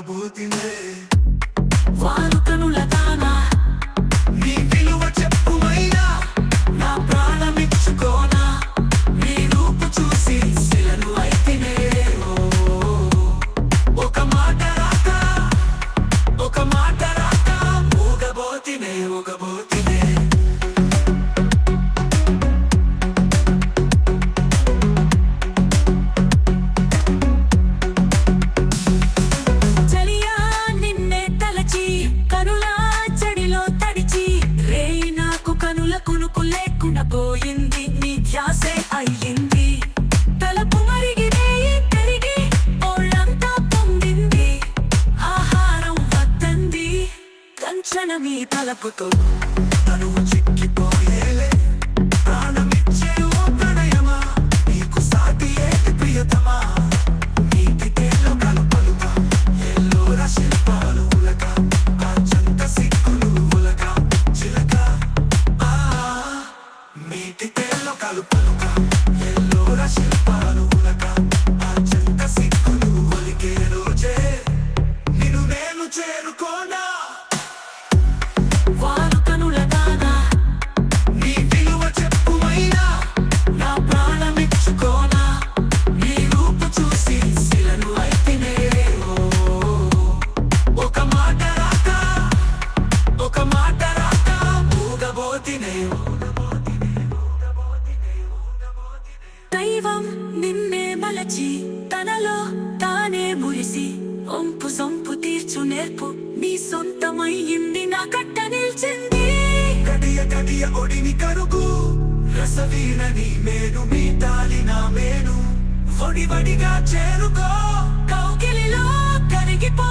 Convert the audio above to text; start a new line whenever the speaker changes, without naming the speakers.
ప్రభు తినే వారు కనుల పోయింది నీ ధ్యాసే అయ్యింది. తలపు మరిగినే తిరిగి ఒళ్ళంతా పొందింది ఆహారం వద్దంది కంచన మీ తలపుతో. తను చేరుకోనా? వారు కనుల దానా? నీ విలువ చెప్పుమైనా? నా ప్రాణమిచ్చుకోనా? నీ రూపు చూసి శిలను అయితేనే ఓ. ఒక మాట రాక ఒక మాట రాక మూగబోతినే దైవం నిన్నే మలచి తనలో తానే మురిసి ఒంపు సొంపు నేర్చు నేర్పు. నీ సొంతమయ్యింది నా కట్ట నిల్చింది. గడియ గడియ ఒడిని కరుగు. రసవీణని మేను మీ తాలి నా మేను వడి వడిగా చేరుకో. కౌకిలిలో కరిగిపో.